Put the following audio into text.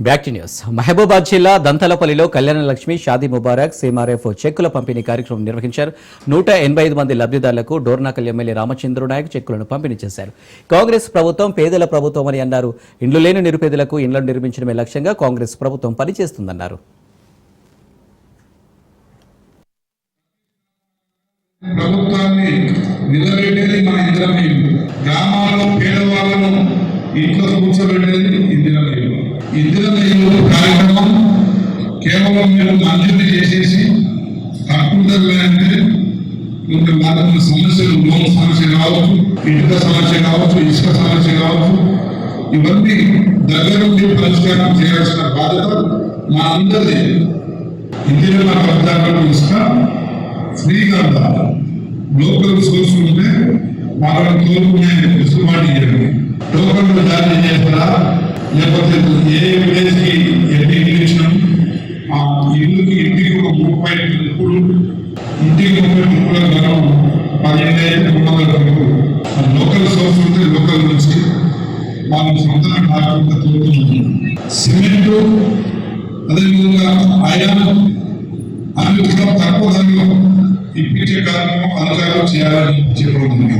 Back to news. Mahabubabad జిల్లా దంతలపల్లిలో కళ్యాణ లక్ష్మి షాదీ ముబారక్ సీమార్ఎఫ్ చెక్కుల పంపిణీ కార్యక్రమం నిర్వహించారు. నూట ఎనభై ఐదు మంది లబ్ధిదారులకు డోర్నాకల్ ఎమ్మెల్యే రామచంద్ర నాయక్ చెక్కులను పంపిణీ చేశారు. కాంగ్రెస్ ప్రభుత్వం పేదల ప్రభుత్వం అని అన్నారు. ఇండ్లు లేని నిరుపేదలకు ఇండ్లను నిర్మించడమే లక్ష్యంగా కాంగ్రెస్ ప్రభుత్వం పనిచేస్తుందన్నారు. ప్రభుత్వాన్ని నిలబెట్టేది మన గ్రామాల్లో పేదవాళ్ళను ఇంట్లో కేవలం మీరు మంజూరు చేసేసి కంప్యూటర్ అంటే ఇంకా వాళ్ళ సమస్యలు లోన్ సమస్య కావచ్చు ఇటుక సమస్య కావచ్చు ఇసుక సమస్య కావచ్చు ఇవన్నీ దగ్గర నుండి పరిష్కారం చేయాల్సిన బాధ్యత మా అందరిది ఇందిరా పథకాలను ఇసుక ఫ్రీగా ఉండాలి లోకల్ సోర్స్ ఉంటే వాళ్ళని తోలుకునే వెసులుబాటు ఇవ్వండి టోకన్లు జారీ చేస్తారా లేకపోతే ఏ విలేజ్ కి ఎన్ని ఇల్లు ముప్పై ఇప్పుడు ఇంటికి ముప్పై ముప్పై ధనం పదిహేను అయితే మూడు వందల లోకల్ సోర్స్ ఉంటే లోకల్ నుంచి వాళ్ళ సొంత కాకుండా సిమెంట్ అదేవిధంగా ఐరన్ అన్ని కూడా తక్కువ ధరలో ఇప్పించే కార్యక్రమం అధికారులు చేయాలని చెప్పబడింది.